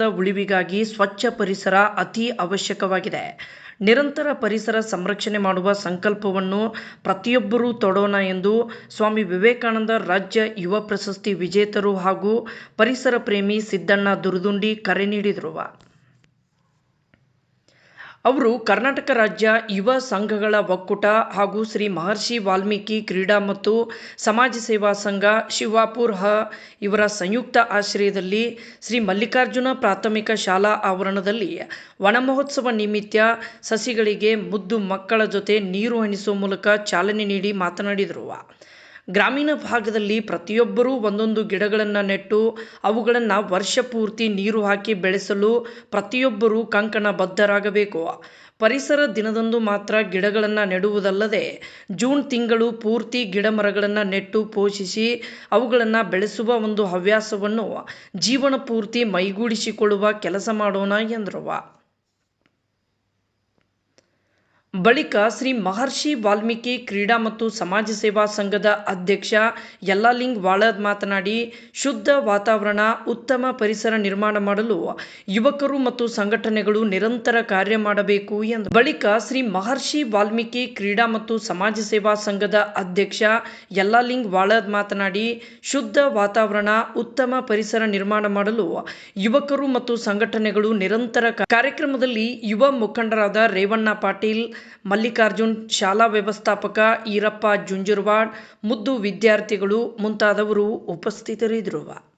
ಅಸ್ತಿತ್ವದ ಉಳಿವಿಗಾಗಿ ಸ್ವಚ್ಛ ಪರಿಸರ ಅತಿ ಅವಶ್ಯಕವಾಗಿದೆ. ನಿರಂತರ ಪರಿಸರ ಸಂರಕ್ಷಣೆ ಮಾಡುವ ಸಂಕಲ್ಪವನ್ನು ಪ್ರತಿಯೊಬ್ಬರೂ ತೊಡೋಣ ಎಂದು ಸ್ವಾಮಿ ವಿವೇಕಾನಂದ ರಾಜ್ಯ ಯುವ ಪ್ರಶಸ್ತಿ ವಿಜೇತರು ಹಾಗೂ ಪರಿಸರ ಪ್ರೇಮಿ ಸಿದ್ದಣ್ಣ ದುರ್ದುಂಡಿ ಕರೆ ನೀಡಿದರು. ಅವರು ಕರ್ನಾಟಕ ರಾಜ್ಯ ಯುವ ಸಂಘಗಳ ಒಕ್ಕೂಟ ಹಾಗೂ ಶ್ರೀ ಮಹರ್ಷಿ ವಾಲ್ಮೀಕಿ ಕ್ರೀಡಾ ಮತ್ತು ಸಮಾಜ ಸೇವಾ ಸಂಘ ಶಿವಾಪುರ್ ಹ ಇವರ ಸಂಯುಕ್ತ ಆಶ್ರಯದಲ್ಲಿ ಶ್ರೀ ಮಲ್ಲಿಕಾರ್ಜುನ ಪ್ರಾಥಮಿಕ ಶಾಲಾ ಆವರಣದಲ್ಲಿ ವನಮಹೋತ್ಸವ ನಿಮಿತ್ತ ಸಸಿಗಳಿಗೆ ಮುದ್ದು ಮಕ್ಕಳ ಜೊತೆ ನೀರು ಹಣಿಸುವ ಮೂಲಕ ಚಾಲನೆ ನೀಡಿ ಮಾತನಾಡಿದರು. ಗ್ರಾಮೀಣ ಭಾಗದಲ್ಲಿ ಪ್ರತಿಯೊಬ್ಬರೂ ಒಂದೊಂದು ಗಿಡಗಳನ್ನು ನೆಟ್ಟು ಅವುಗಳನ್ನು ವರ್ಷ ಪೂರ್ತಿ ನೀರು ಹಾಕಿ ಬೆಳೆಸಲು ಪ್ರತಿಯೊಬ್ಬರೂ ಕಂಕಣ ಬದ್ಧರಾಗಬೇಕು ಪರಿಸರ ದಿನದಂದು ಮಾತ್ರ ಗಿಡಗಳನ್ನು ನೆಡುವುದಲ್ಲದೆ ಜೂನ್ ತಿಂಗಳು ಪೂರ್ತಿ ಗಿಡ ಮರಗಳನ್ನು ನೆಟ್ಟು ಪೋಷಿಸಿ ಅವುಗಳನ್ನು ಬೆಳೆಸುವ ಒಂದು ಹವ್ಯಾಸವನ್ನು ಜೀವನ ಪೂರ್ತಿ ಮೈಗೂಡಿಸಿಕೊಳ್ಳುವ ಕೆಲಸ ಮಾಡೋಣ ಎಂದರು. ಬಳಿಕ ಶ್ರೀ ಮಹರ್ಷಿ ವಾಲ್ಮೀಕಿ ಕ್ರೀಡಾ ಮತ್ತು ಸಮಾಜ ಸೇವಾ ಸಂಘದ ಅಧ್ಯಕ್ಷ ಯಲ್ಲಾಲಿಂಗ್ ವಾಳದ್ ಮಾತನಾಡಿ, ಶುದ್ಧ ವಾತಾವರಣ, ಉತ್ತಮ ಪರಿಸರ ನಿರ್ಮಾಣ ಮಾಡಲು ಯುವಕರು ಮತ್ತು ಸಂಘಟನೆಗಳು ನಿರಂತರ ಕಾರ್ಯ ಮಾಡಬೇಕು ಎಂದು. ಬಳಿಕ ಶ್ರೀ ಮಹರ್ಷಿ ವಾಲ್ಮೀಕಿ ಕ್ರೀಡಾ ಮತ್ತು ಸಮಾಜ ಸೇವಾ ಸಂಘದ ಅಧ್ಯಕ್ಷ ಯಲ್ಲಾಲಿಂಗ್ ವಾಳದ್ ಮಾತನಾಡಿ, ಶುದ್ಧ ವಾತಾವರಣ, ಉತ್ತಮ ಪರಿಸರ ನಿರ್ಮಾಣ ಮಾಡಲು ಯುವಕರು ಮತ್ತು ಸಂಘಟನೆಗಳು ನಿರಂತರ ಕಾರ್ಯಕ್ರಮದಲ್ಲಿ ಯುವ ಮುಖಂಡರಾದ ರೇವಣ್ಣ ಪಾಟೀಲ್ ಮಲ್ಲಿಕಾರ್ಜುನ್ ಶಾಲಾ ವ್ಯವಸ್ಥಾಪಕ ಈರಪ್ಪ ಜುಂಜುರ್ವಾಡ್ ಮುದ್ದು ವಿದ್ಯಾರ್ಥಿಗಳು ಮುಂತಾದವರು ಉಪಸ್ಥಿತರಿದ್ದರು.